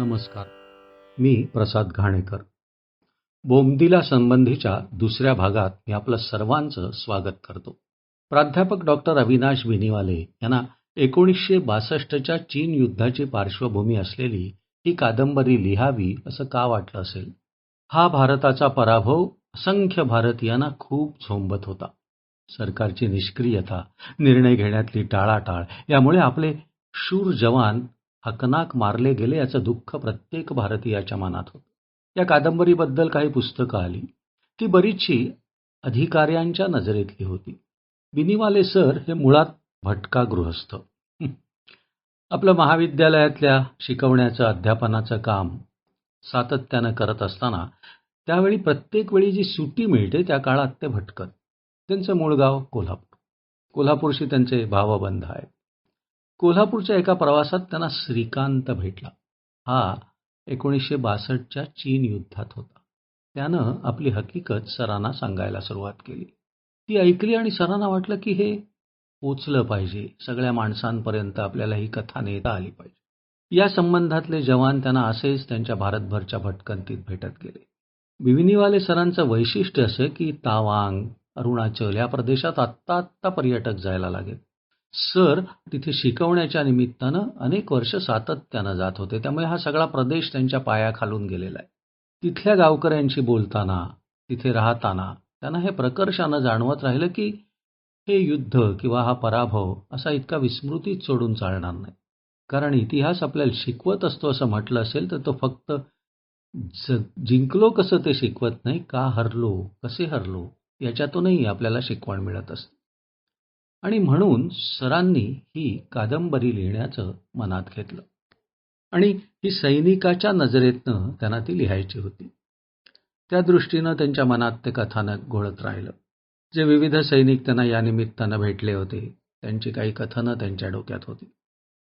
नमस्कार. मी प्रसाद घाणेकर. बोमदिला संबंधीच्या दुसऱ्या भागात मी आपलं सर्वांचं स्वागत करतो. प्राध्यापक डॉक्टर अविनाश बिनीवाले यांना एकोणीसशे बासष्टच्या चीन युद्धाची पार्श्वभूमी असलेली ही कादंबरी लिहावी असं का वाटलं असेल? हा भारताचा पराभव असंख्य भारतीयांना खूप झोंबत होता. सरकारची निष्क्रियता निर्णय घेण्यातली टाळाटाळ यामुळे आपले शूर जवान हकनाक मारले गेले याचं दुःख प्रत्येक भारतीयाच्या मनात होतं. या कादंबरीबद्दल काही पुस्तकं आली. ती बरीचशी अधिकाऱ्यांच्या नजरेतली होती. बिनीवाले सर हे मुळात भटका गृहस्थ आपलं महाविद्यालयातल्या शिकवण्याचं अध्यापनाचं काम सातत्यानं करत असताना त्यावेळी प्रत्येक वेळी जी सुट्टी मिळते त्या काळात ते भटकत. त्यांचं मूळ गाव कोल्हापूर. कोल्हापूरशी त्यांचे भावबंध आहेत. कोल्हापूरच्या एका प्रवासात त्यांना श्रीकांत भेटला. हा एकोणीसशे बासष्टच्या चीन युद्धात होता. त्यानं आपली हकीकत सरांना सांगायला सुरुवात केली. ती ऐकली आणि सरांना वाटलं की हे पोचलं पाहिजे. सगळ्या माणसांपर्यंत आपल्याला ही कथा नेता आली पाहिजे. या संबंधातले जवान त्यांना असेच त्यांच्या भारतभरच्या भटकंतीत भेटत गेले. बिविनीवाले सरांचं वैशिष्ट्य असं की तावांग अरुणाचल या प्रदेशात आत्ता आत्ता पर्यटक जायला लागेल. सर तिथे शिकवण्याच्या निमित्तानं अनेक वर्ष सातत्यानं जात होते. त्यामुळे हा सगळा प्रदेश त्यांच्या पायाखालून गेलेला आहे. तिथल्या गावकऱ्यांशी बोलताना तिथे राहताना त्यांना हे प्रकर्षानं जाणवत राहिलं की हे युद्ध किंवा हा पराभव असा इतका विस्मृतीत सोडून चालणार नाही. कारण इतिहास आपल्याला शिकवत असतो असं म्हटलं असेल तर तो फक्त जिंकलो कसं ते शिकवत नाही का हरलो कसे हरलो याच्यातूनही आपल्याला शिकवण मिळत असते. आणि म्हणून सरांनी ही कादंबरी लिहिण्याचं मनात घेतलं. आणि ही सैनिकाच्या नजरेतनं त्यांना ती लिहायची होती. त्या दृष्टीनं त्यांच्या मनात ते कथानक घोळत राहिलं. जे विविध सैनिक त्यांना या निमित्तानं भेटले होते त्यांची काही कथनं त्यांच्या डोक्यात होती.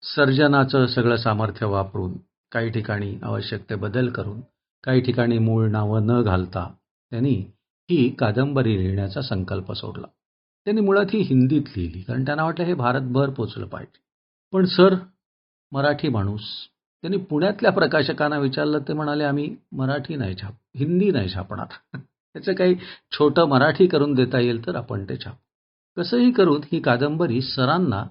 सर्जनाचं सगळं सामर्थ्य वापरून काही ठिकाणी आवश्यक ते बदल करून काही ठिकाणी मूळ नावं न घालता त्यांनी ही कादंबरी लिहिण्याचा संकल्प सोडला. त्यांनी मुळात ही हिंदीत लिहिली कारण त्यांना वाटलं हे भारतभर पोचलं पाहिजे पण सर मराठी माणूस त्यांनी पुण्यातल्या प्रकाशकांना विचारलं ते म्हणाले आम्ही मराठी नाही छाप हिंदी नाही छापणार. त्याचं काही छोटं मराठी करून देता येईल तर आपण ते छाप. कसंही करून ही कादंबरी सरांना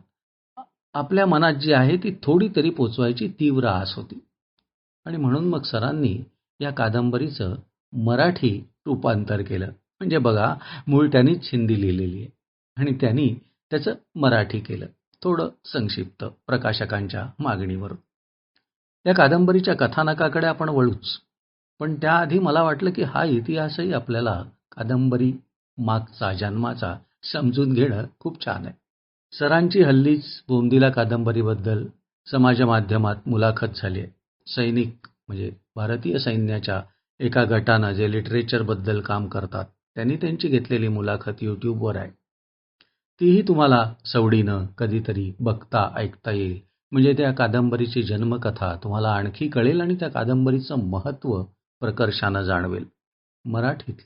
आपल्या मनात जी आहे ती थोडी तरी पोचवायची तीव्र आस होती. आणि म्हणून मग सरांनी या कादंबरीचं मराठी रूपांतर केलं. म्हणजे बघा मूळ त्यांनीच हिंदी लिहिलेली आहे. आणि त्यांनी त्याचं मराठी केलं. थोडं संक्षिप्त प्रकाशकांच्या मागणीवरून या कादंबरीच्या कथानकाकडे आपण वळूच. पण त्याआधी मला वाटलं की हा इतिहासही आपल्याला कादंबरी मागचा जन्माचा समजून घेणं खूप छान आहे. सरांची हल्लीच बोंदिला कादंबरीबद्दल समाज माध्यमात मुलाखत झाली आहे. सैनिक म्हणजे भारतीय सैन्याच्या एका गटानं जे लिटरेचरबद्दल काम करतात त्यांनी त्यांची घेतलेली मुलाखत यूट्यूबवर आहे. तीही तुम्हाला सवडीनं कधीतरी बघता ऐकता येईल. म्हणजे त्या कादंबरीची जन्मकथा तुम्हाला आणखी कळेल आणि त्या कादंबरीचं महत्त्व प्रकर्षानं जाणवेल. मराठीतली.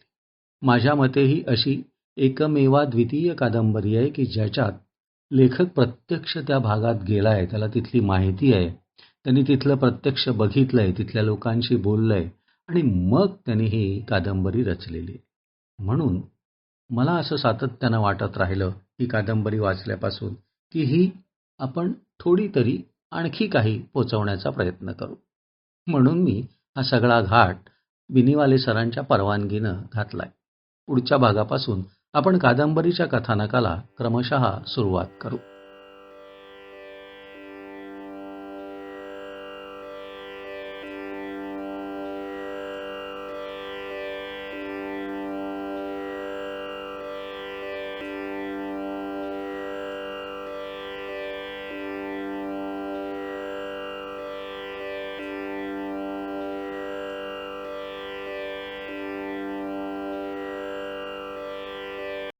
माझ्या मते ही अशी एकमेवा द्वितीय कादंबरी आहे की ज्याच्यात लेखक प्रत्यक्ष त्या भागात गेला आहे त्याला तिथली माहिती आहे. त्यांनी तिथलं प्रत्यक्ष बघितलं आहे तिथल्या लोकांशी बोललं आहे आणि मग त्यांनी ही कादंबरी रचलेली आहे. म्हणून मला असं सातत्यानं वाटत राहिलं ही कादंबरी वाचल्यापासून की ही आपण थोडी तरी आणखी काही पोचवण्याचा प्रयत्न करू. म्हणून मी हा सगळा घाट बिनीवाले सरांच्या परवानगीनं घातलाय. पुढच्या भागापासून आपण कादंबरीच्या कथानकाला क्रमशः सुरुवात करू.